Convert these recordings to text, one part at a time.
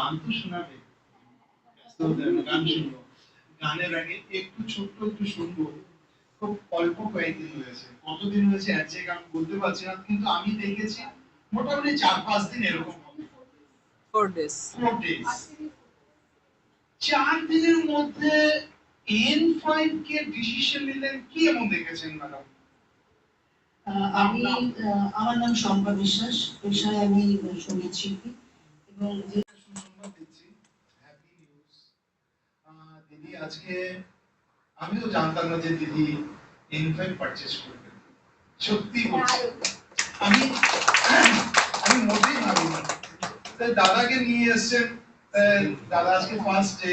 গান তো শোনাবে গান শুনব। গানের আগে একটু ছোট্ট একটু শুনব। খুব অল্প কয়েকদিন হয়েছে। কতদিন হয়েছে এক জায়গায় আমি বলতে পারছি না কিন্তু আমি দেখেছি মোটামুটি চার পাঁচ দিন এরকম ফোর ডেজ ফোর ডেজ চার দিনের মধ্যে এন ফাইভ কে ডিসিশন নিলেন কি এমন দেখেছেন ম্যাডাম আহ, আমি আহ, আমার নাম শম্পা বিশ্বাস। পেশায় আমি সংগীত শিল্পী। এবং দিদি আজকে আমিও জানতাম না যে দিদি ইনফ্যাক্ট পারচেজ করবেন। সত্যি বলছি। আমি আমি মোটেই দাদাকে নিয়ে এসেছেন দাদা আজকে ফার্স্ট ডে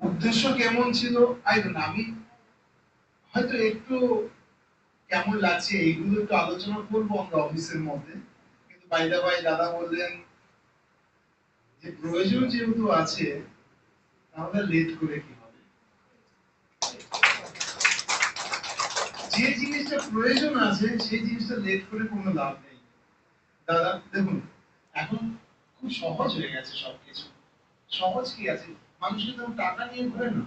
উদ্দেশ্য কেমন ছিল? আই ডোন্ট আমি হয়তো একটু কেমন লাগছে এইগুলো একটু আলোচনা করব আমরা অফিসের মধ্যে। কিন্তু বাইদা ভাই দাদা বললেন যে প্রয়োজন যেহেতু আছে তাহলে লেট করে কি হবে? যে জিনিসটা প্রয়োজন আছে, সেই জিনিসটা লেট করে কোনো লাভ নেই। দাদা, দেখুন, এখন খুব সহজ হয়ে গেছে সবকিছু। সহজ কি আছে? মানুষকে তো টাকা নিয়ে ঘুরে না।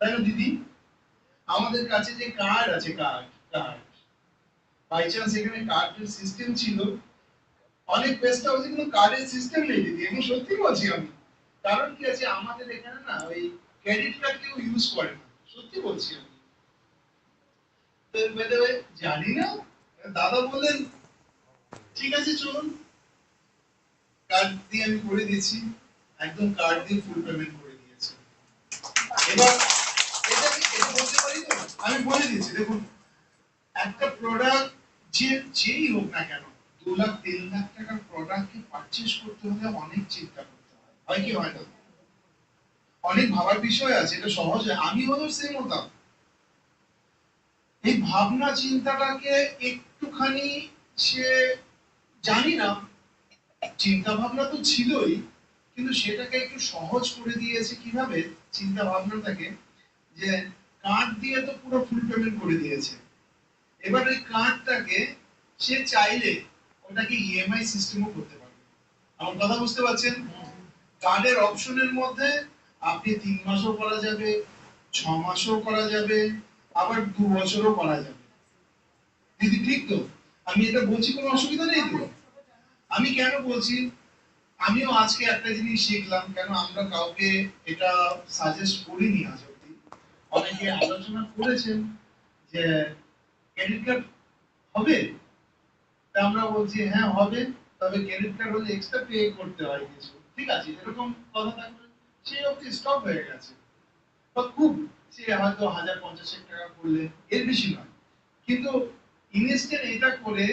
তাই না, দিদি? আমাদের কাছে যে কার্ড আছে কার্ড কার্ড বাই চান্স এখানে কার্ডের সিস্টেম ছিল। অনেক হাউসে কিন্তু কার্ডের সিস্টেম নেই, দিদি। আমি সত্যি বলছি আমি। কারণ কি আছে, আমাদের এখানে না ওই ক্রেডিট কার্ড কেউ ইউজ করে না। সত্যি বলছি আমি। জানি না, দাদা বললেন, ঠিক আছে, চলুন। কার্ড দিয়ে আমি করে দিয়েছি একদম কার্ড দিয়ে ফুল পেমেন্ট করে দিয়েছি। এবার, এটা এটা বলতে পারি তো? আমি বলে দিয়েছি দেখুন, একটা প্রোডাক্ট যে, যেই হোক না কেন, দু লাখ তিন লাখ টাকার প্রোডাক্টকে পারচেস করতে হলে অনেক চিন্তা হয় কি হয় না? অনেক ভাবার বিষয় আছে, এটা সহজ। আমি হলো সেম হতাম। এই ভাবনা চিন্তাটাকে একটুখানি সে জানি না চিন্তা ভাবনা তো ছিলই, কিন্তু সেটাকে একটু সহজ করে দিয়েছে কীভাবে? চিন্তা ভাবনাটাকে যে কার্ড দিয়ে তো পুরো ফুল পেমেন্ট করে দিয়েছে। এবার ওই কার্ডটাকে সে চাইলে ওটাকে ইএমআই সিস্টেমও করতে পারবে। আমার কথা বুঝতে পারছেন? কার্ডের অপশনের মধ্যে আপনি তিন মাসও করা যাবে, ছ মাসও করা যাবে, আবার দু বছরও করা যাবে। দিদি, ঠিক তো? আমি এটা বলছি, কোনো অসুবিধা নেই তো? আমি কেন বলছি? আমিও আজকে একটা জিনিস শিখলাম, কেন আমরা কাউকে এটা সাজেস্ট করিনি আজ অব্দি অনেকে আলোচনা করেছেন যে ক্রেডিট কার্ড হবে? তা আমরা বলছি হ্যাঁ হবে, তবে ক্রেডিট কার্ড হলে এক্সট্রা পে করতে হয় কিছু। ঠিক আছে, এরকম কথা অবধি স্টপ হয়ে গেছে। বা খুব সে হয়তো হাজার পঞ্চাশেক টাকা করলে, এর বেশি নয়। কিন্তু এটা করে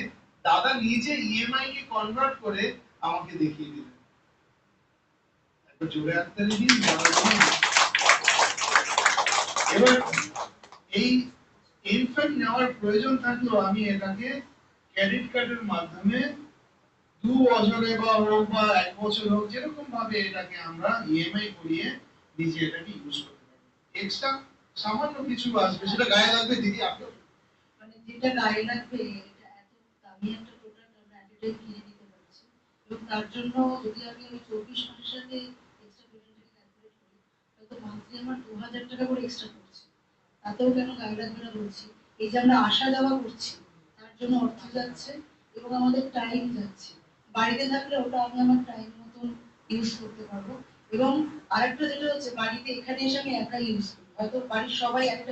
দাদা নিজে ইএমআই কে কনভার্ট করে আমাকে দেখিয়ে দিলেন। একবার জোরে এবার এই ইনফ্যাক্ট নেওয়ার প্রয়োজন থাকলেও আমি এটাকে ক্রেডিট কার্ডের মাধ্যমে দু বছরে বা হোক বা এক বছর হোক, যেরকম ভাবে এটাকে আমরা ইএমআই করিয়ে নিজে এটাকে ইউজ করতে পারব এক্সট্রা সামান্য কিছু আসবে, সেটা গায়ে লাগবে, দিদি মানে যেটা গায়ে লাগবে তার জন্য যদি আমি চব্বিশ সাথে আমার দু হাজার টাকা করে এক্সট্রা তাতেও কেন লাগবে না বলছি? এই যে আমরা আসা যাওয়া করছি, তার জন্য অর্থ যাচ্ছে এবং আমাদের টাইম যাচ্ছে। বাড়িতে থাকলে ওটা আমি আমার টাইম মতন ইউজ করতে পারব। এবং আরেকটা যেটা হচ্ছে, বাড়িতে এখানে এসে আমি একাই ইউজ করি। হয়তো বাড়ির সবাই একটা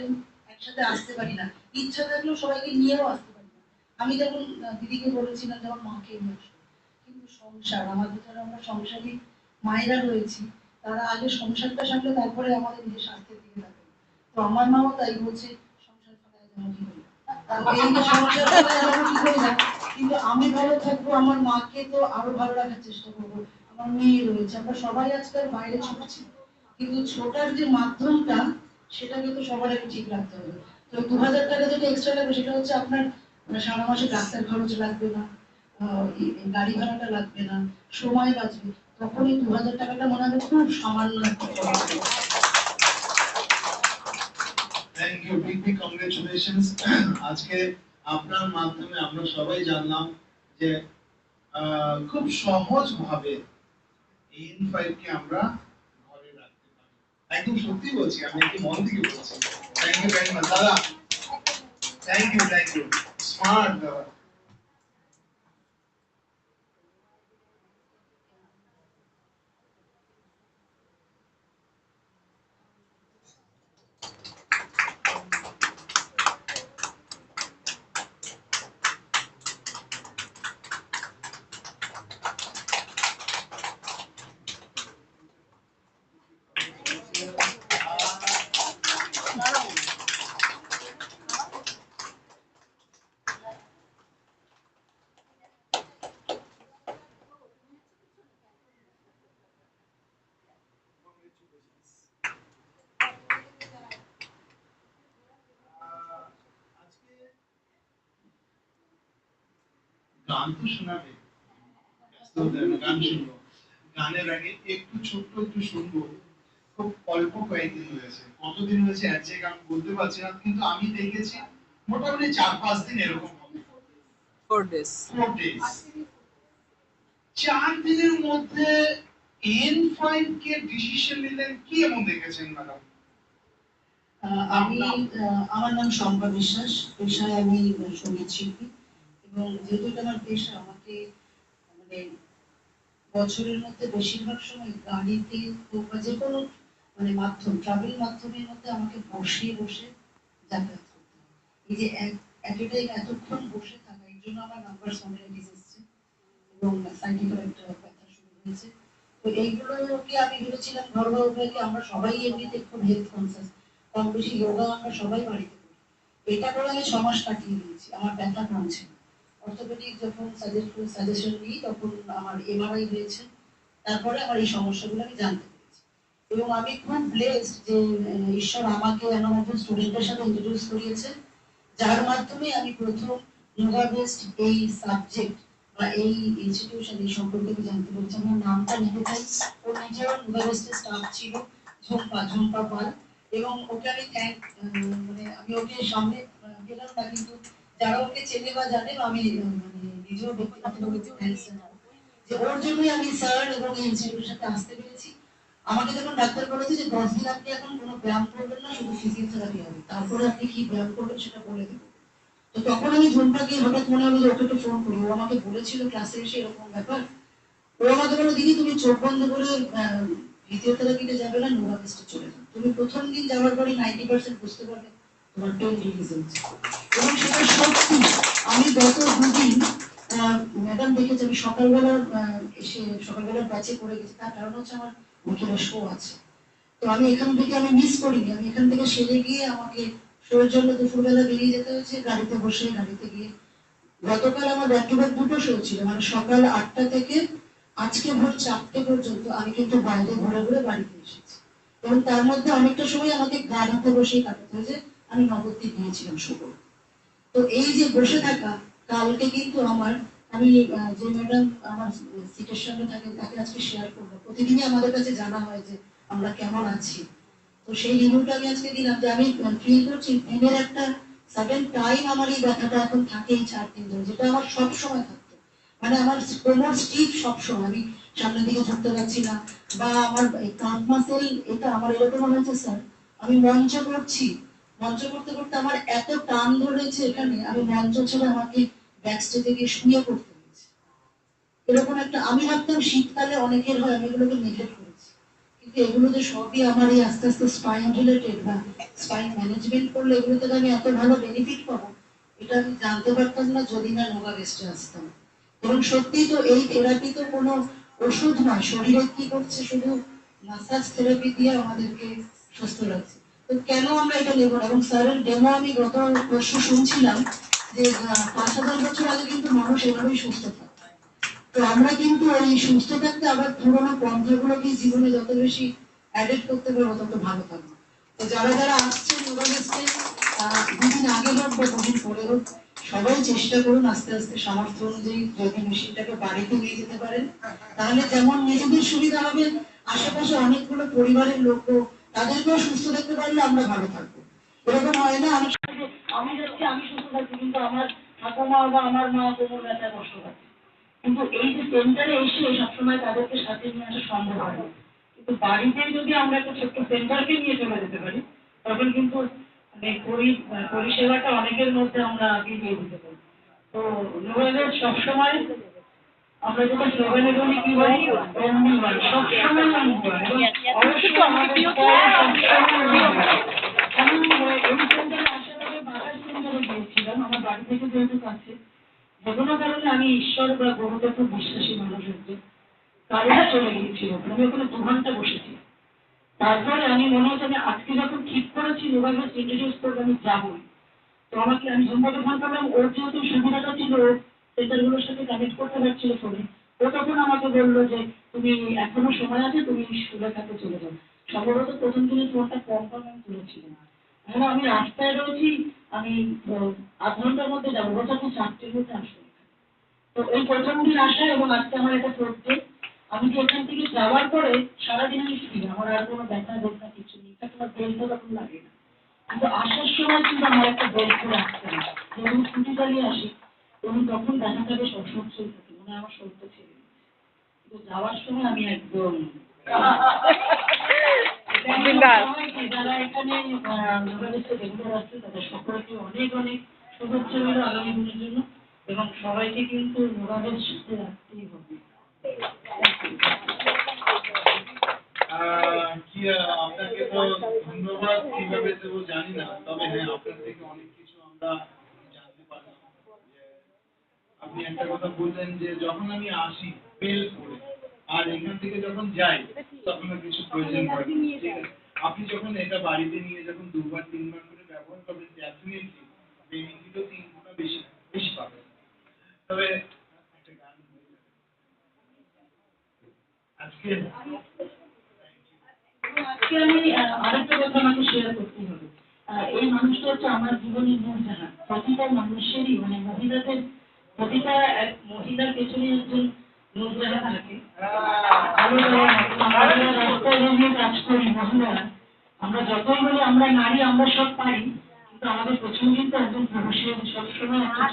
একসাথে আসতে পারি না। ইচ্ছা থাকলেও সবাইকে নিয়েও আসতে পারি না। আমি যেমন দিদিকে বলেছিলাম যেমন মাকে নিয়ে কিন্তু সংসার, আমাদের যারা আমরা সংসারী মায়েরা রয়েছি, তারা আগে সংসারটা সামলে তারপরে আমাদের নিজের স্বাস্থ্যের দিকে থাকে তো আমার মাও তাই বলছে, সংসার ফেলায় যেন কি করি সংসার ফেলায় যেন কি করি না কিন্তু আমি ভালো থাকব, আমার মাকে তো আরও ভালো রাখার চেষ্টা করব। আমার মেয়ে রয়েছে, আমরা সবাই আজকাল বাইরে ছুটছি কিন্তু ছোটার যে মাধ্যমটা সেটাকে তো সবার আগে ঠিক রাখতে হবে। তো দু হাজার টাকা যেটা এক্সট্রা লাগবে, সেটা হচ্ছে আপনার মানে সারা মাসে ডাক্তার খরচ লাগবে না গাড়ি ভাড়াটা লাগবে না, সময় বাঁচবে তখন এই দু হাজার টাকাটা মনে হবে খুব সামান্য আজকে আপনার মাধ্যমে আমরা সবাই জানলাম যে খুব সহজ ভাবে আমরা ঘরে রাখতে পারি। একদম সত্যি বলছি, আমি একটু মন থেকে বলছি। থ্যাংক ইউ ভেরি মাচ দাদা। Thank you thank you smart দাদা। গান তো শোনাবে। ব্যস্ত গান শুনব। গানের আগে একটু ছোট্ট একটু শুনব। খুব অল্প কয়েকদিন হয়েছে। কতদিন হয়েছে এক জায়গায় আমি বলতে পারছি না কিন্তু আমি দেখেছি মোটামুটি চার পাঁচ দিন এরকম ফোর ডেজ চার দিনের মধ্যে এন ফাইভ কে ডিসিশন নিলেন কি এমন দেখেছেন ম্যাডাম আহ, আমি আহ, আমার নাম শম্পা বিশ্বাস। পেশায় আমি সংগীত শিল্পী। এবং যেহেতু এটা আমার পেশা আমাকে মানে বছরের মধ্যে বেশিরভাগ সময় গাড়িতে হোক বা যে কোনো মানে মাধ্যম ট্রাভেল মাধ্যমের মধ্যে আমাকে বসে বসে যাতায়াত করতে হয়। এই যে এক টাইম এতক্ষণ বসে থাকা, এর জন্য আমার নাম্বার স্পন্ডিলাইটিস এসেছে এবং সাইটিক্যাল একটা ব্যথা শুরু হয়েছে। তো এইগুলোকে আমি ভেবেছিলাম, ঘরোয়া আমরা সবাই এমনিতে খুব হেলথ কনসিয়াস কম বেশি যোগা আমরা সবাই বাড়িতে করি। এটা করে আমি মাস কাটিয়ে দিয়েছি, আমার ব্যথা কমছে না। অর্থোপেডিক যখন সাজেশন নিই, তখন আমার এমআরআই হয়েছে। তারপরে আমার এই সমস্যাগুলো আমি জানতে পেরেছি। এবং আমি খুব ব্লেসড যে ঈশ্বর আমাকে এমন একজন স্টুডেন্টের সাথে ইন্ট্রোডিউস করিয়েছে। যার মাধ্যমে আমি প্রথম যোগা বেসড এই সাবজেক্ট বা এই ইনস্টিটিউশন এই সম্পর্কে আমি জানতে পেরেছি। আমার নামটা লিখে চাই। ও নিজেও যোগা বেসডের স্টাফ ছিল, ঝুম্পা ঝুম্পা পাল। এবং ওকে আমি থ্যাংক মানে আমি ওকে সামনে গেলাম না, কিন্তু যারা ওকে চেনে বা জানে, আমি মানে নিজেও যে ওর জন্যই আমি স্যার এবং আসতে পেরেছি। আমাকে যখন ডাক্তার বলেছে যে দশ দিন আপনি এখন কোনো ব্যায়াম করবেন না, শুধু ফিজিওথেরাপি হবে। তারপরে আপনি কি ব্যায়াম করবেন সেটা বলে দেবো তো তখন আমি ঝুমটাকে হঠাৎ মনে হলো ওকে ফোন করি। ও আমাকে বলেছিল ক্লাসে এসে এরকম ব্যাপার। ও আমাকে বলো দিদি, তুমি চোখ বন্ধ করে ফিজিওথেরাপিতে যাবে না নোভাকেস্টে চলে যাও। তুমি প্রথম দিন যাওয়ার পরে নাইনটি পার্সেন্ট বুঝতে পারবে তোমার রিলিজ হচ্ছে এবং সেটা সত্যি। আমি গত দুদিন ম্যাডাম দেখেছি, আমি সকালবেলা এসে সকালবেলার ব্যাচে করে গেছি। তার কারণ হচ্ছে আমার উকিলে শো আছে। তো আমি এখান থেকে আমি মিস করিনি। আমি এখান থেকে সেরে গিয়ে আমাকে শোয়ের জন্য দুপুরবেলা বেরিয়ে যেতে হয়েছে, গাড়িতে বসে গাড়িতে গিয়ে। গতকাল আমার ব্যাক টু ব্যাক দুটো শো ছিল। মানে সকাল আটটা থেকে আজকে ভোর চারটে পর্যন্ত আমি কিন্তু বাইরে ঘুরে ঘুরে বাড়িতে এসেছি। এবং তার মধ্যে অনেকটা সময় আমাকে গাড়িতে বসেই কাটাতে হয়েছে। আমি নবদ্বীপ গিয়েছিলাম শুভ তো এই যে বসে থাকা, কালকে কিন্তু আমার, আমি যে ম্যাডাম আমার সিটের সঙ্গে থাকে, তাকে আজকে শেয়ার করব। প্রতিদিনই আমাদের কাছে জানা হয় যে আমরা কেমন আছি। তো সেই রিভিউটা আমি আজকে দিলাম যে আমি ফিল করছি দিনের একটা সাডেন টাইম আমার এই ব্যথাটা এখন থাকে এই চার দিন ধরে, যেটা আমার সব সময় থাকতো। মানে আমার কোমর স্টিফ সবসময় আমি সামনের দিকে ঝুঁকতে পারছি না, বা আমার কাঁধ মাসেল এটা আমার এরকম মনে হচ্ছে, স্যার, আমি মঞ্চ করছি মঞ্চ করতে করতে আমার এত টান ধরেছে এখানে, আমি মঞ্চ ছেড়ে আমাকে ব্যাক স্টেজে গিয়ে শুয়ে করতে হয়েছে। এরকম একটা, আমি ভাবতাম শীতকালে অনেকের হয় আমি এগুলোকে নেগলেক্ট করেছি। কিন্তু এগুলো যে সবই আমার এই আস্তে আস্তে স্পাইন রিলেটেড বা স্পাইন ম্যানেজমেন্ট করলে এগুলো থেকে আমি এত ভালো বেনিফিট পাবো, এটা আমি জানতে পারতাম না যদি না নোভা বেস্টে আসতাম। এবং সত্যি তো এই থেরাপি তো কোনো ওষুধ নয়, শরীরে কি করছে শুধু মাসাজ থেরাপি দিয়ে আমাদেরকে সুস্থ রাখছে। কেন আমরা এটা নেব এবং স্যারের ডেমো আমি গত বর্ষ শুনছিলাম যে পাঁচ হাজার বছর আগে কিন্তু মানুষ এভাবেই সুস্থ তো আমরা কিন্তু এই সুস্থ থাকতে আবার পুরোনো পন্থাগুলোকে জীবনে যত বেশি অ্যাডেড করতে পারব, তত ভালো থাকব। তো যারা যারা আসছে যোগাযোগকে দুদিন আগে হোক বা দুদিন পরে হোক, সবাই চেষ্টা করুন আস্তে আস্তে সামর্থ্য অনুযায়ী যদি মেশিনটাকে বাড়িতে নিয়ে যেতে পারেন, তাহলে যেমন নিজেদের সুবিধা হবে, আশেপাশে অনেকগুলো পরিবারের লোকও তাদেরকেও সুস্থ দেখতে পারলে আমরা ভালো থাকব। এরকম হয় না যে আমি যাচ্ছি, আমি সুস্থ থাকছি, কিন্তু আমার ঠাকুমা বা আমার মা কোমর ব্যথায় কষ্ট পাচ্ছে। কিন্তু এই যে সেন্টারে এসে সবসময় তাদেরকে সাথে নিয়ে আসা সম্ভব হয়। কিন্তু বাড়িতে যদি আমরা একটা ছোট্ট সেন্টারকে নিয়ে চলে যেতে পারি, তখন কিন্তু মানে পরিষেবাটা অনেকের মধ্যে আমরা বিলিয়ে দিতে পারি। তো নোবেলের সবসময় আমরা যেটা স্লোগানে বলি কি বলি? অমনি সবসময় আমি ওখানে দু বসেছি তারপরে আমি মনে হচ্ছে আমি আজকে যখন ঠিক করেছি যোগাযোগ ইন্ট্রোডিউস করব আমি যাবই তো আমাকে আমি জুম্বাকে ফোন করলাম, ওর যেহেতু সুবিধাটা ছিল সেন্টারগুলোর সাথে কানেক্ট করতে পারছিল ফোনে ও তখন আমাকে বলল যে, তুমি এখনও সময় আছে, তুমি সুলেখাতে চলে যাও। সম্ভবত প্রথম দিনে ফোনটা কম কম আমি তুলেছিলাম। এখন আমি রাস্তায় রয়েছি, আমি আধ ঘণ্টার মধ্যে যাব। বলছে আপনি চারটের মধ্যে আসবেন তো এই প্রথম দিন আসা এবং আজকে আমার এটা করতে আমি যে এখান থেকে যাওয়ার পরে সারাদিন আমি ফ্রি আমার আর কোনো ব্যথা বেদনা কিছু নেই। এটা তোমার বেলটা তখন লাগে না। কিন্তু আসার সময় কিন্তু আমার একটা বেল করে আসতে হবে যখন ছুটি চালিয়ে আসি এবং তখন দেখা যাবে সব সহ্যই আমার। কিন্তু যাওয়ার সময় আমি একদম যারা এখানে বাংলাদেশে রেগুলার আছে তাদের সকলকে অনেক অনেক শুভেচ্ছা রইল আগামী দিনের জন্য। এবং সবাইকে কিন্তু মোবাইলের সাথে রাখতেই হবে। আহ, কি আহ, আপনাকে তো ধন্যবাদ কীভাবে দেবো জানি না তবে হ্যাঁ আপনার থেকে অনেক কিছু আমরা আপনি একটা কথা বললেন যে যখন আমি আসি বেল করে আর এখান থেকে যখন যাই তখন আর কিছু প্রয়োজন পড়ে না। ঠিক আছে? আপনি যখন এটা বাড়িতে নিয়ে যখন দুবার তিনবার করে ব্যবহার করবেন ডেফিনেটলি বেনিফিটও তিন গুণা বেশি বেশি পাবেন তবে হয়ে। আজকে আজকে আমি আরেকটা কথা আমাকে শেয়ার করতে হবে এই মানুষটা হচ্ছে আমার জীবনের নূরজাহান প্রতিটা মানুষেরই মানে মহিলাদের প্রতিটা এক মহিলার পেছনে একজন থাকে আমরা কাজ করি মহিলারা আমরা যতই বলি আমরা নারী আমরা সব পারি কিন্তু আমাদের পেছনে কিন্তু একজন পুরুষের সবসময় একটা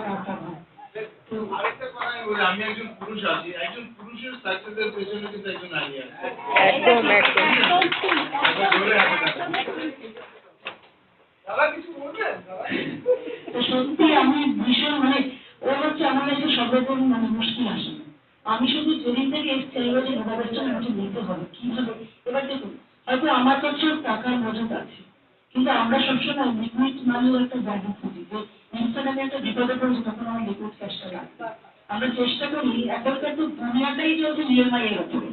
দরকার হয়। তো আরেকটা কথা আমি বলি আমি একজন পুরুষ আছি একজন পুরুষের সাকসেসের পেছনে কিন্তু একজন নারী আছে। একদম একদম। একবার ধরে হাতে রাখো। দাদা কিছু বলবেন? দাদা? তো সত্যি আমি ভীষণ মানে কাছে মানে মুশকিল আসে। আমি শুধু যেদিন থেকে এসছি আমি বলছি আমাকে নিতে হবে। কীভাবে এবার দেখুন, হয়তো আমার কাছে টাকার মজুদ আছে। কিন্তু আমরা সবসময় লিকুইড মানিও একটা জায়গা খুঁজি। যে ইনস্ট্যান্ট আমি একটা বিপদে পড়েছি, তখন আমার লিকুইড ক্যাশটা লাগবে। আমরা চেষ্টা করি এখনকার তো দুনিয়াটাই চলছে ইএমআই এর উপরে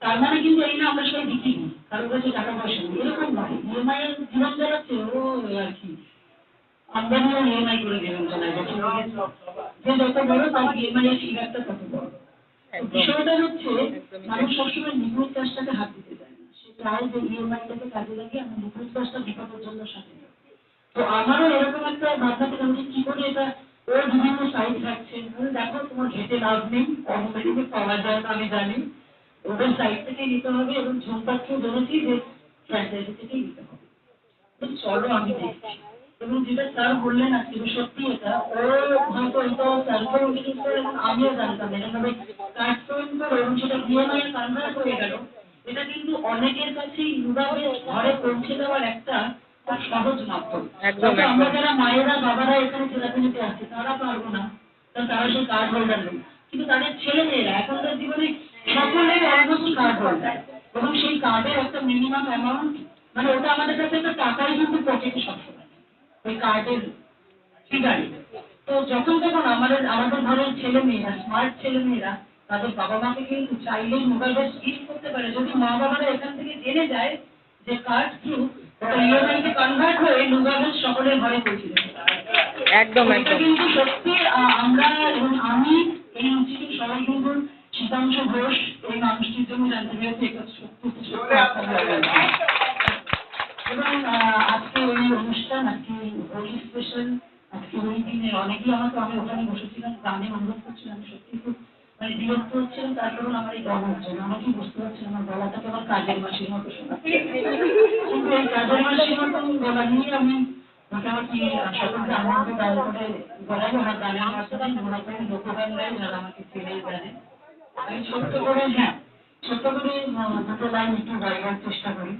তার মানে কিন্তু এই না আমরা সবাই বিক্রি করি কারোর কাছে টাকা পয়সা নেই। এরকম নয়। ইএমআই এর জীবন যাচ্ছে ও আর কি। আমদানিও ইএমআই করে দেবেন চালায় যে যত বড় তার এর ফিগারটা তত বড় বিষয়টা হচ্ছে মানুষ সবসময় লিকুইড ক্যাশটাকে হাত দিতে চায় না। সে চায় যে ইএমআইটাকে কাজে লাগিয়ে আমি লিকুইড ক্যাশটা বিপদের জন্য সাথে তো আমারও এরকম একটা ভাবনা থেকে আমি কি করে এটা ওর বিভিন্ন সাইড থাকছে। আমি দেখো তোমার ঘেটে লাভ নেই অটোমেটিক পাওয়া যায় না আমি জানি। ওদের সাইড থেকে নিতে হবে এবং ঝুমপাকেও বলেছি যে ফ্র্যাঞ্চাইজি থেকেই নিতে হবে। চলো আমি দেখছি এবং যেটা স্যার বললেন আজকে সত্যি এটা ও হয়তো এটা এবং আমিও জানতাম করে এবং সেটা বিএমআই কনভার্ট হয়ে গেল এটা কিন্তু অনেকের কাছেই ঘরে পৌঁছে দেওয়ার একটা সহজ মাধ্যম। আমরা যারা মায়েরা বাবারা এখানে আসছে তারা পারব না কারণ তারা সেই কার্ড হোল্ডার নেই। কিন্তু তাদের ছেলে মেয়েরা এখনকার জীবনে সকলেই অলমোস্ট কার্ড হোল্ডার এবং সেই কার্ডের একটা মিনিমাম অ্যামাউন্ট মানে ওটা আমাদের কাছে একটা টাকাই কিন্তু পকেটে সবসময়। ওই কার্ডের ফিগারে তো যখন যখন আমাদের আমাদের ঘরের ছেলে মেয়েরা স্মার্ট ছেলে মেয়েরা তাদের বাবা মাকে কিন্তু চাইলেই মোবাইল গিফট করতে পারে। যদি মা বাবারা এখান থেকে জেনে যায় যে কার্ড থ্রু ওটা কনভার্ট হয়ে মোবাইল সকলের ঘরে পৌঁছে একদম একদম। কিন্তু সত্যি আমরা এবং আমি এই ইনস্টিটিউট সবাই কিন্তু শীতাংশু ঘোষ এই মানুষটির জন্য জানতে পেরেছি এটা সত্যি সত্যি এবং আহ, আজকে ওই স্পেশাল ওই দিনে অনেকেই আমাকে আমি ওখানে বসেছিলাম, গানে করছিলাম, সত্যি খুব মানে বিরক্ত হচ্ছিলাম, তার কারণ আমার এই হচ্ছে না বুঝতে আমার আমার কাজের মতো কিন্তু এই কাজের মতন গলা নিয়ে আমি মোটামুটি সকলকে আনন্দ করে গাই যারা আমাকে আমি ছোট্ট করে হ্যাঁ ছোট্ট করে দুটো লাইন একটু গাইবার চেষ্টা করি।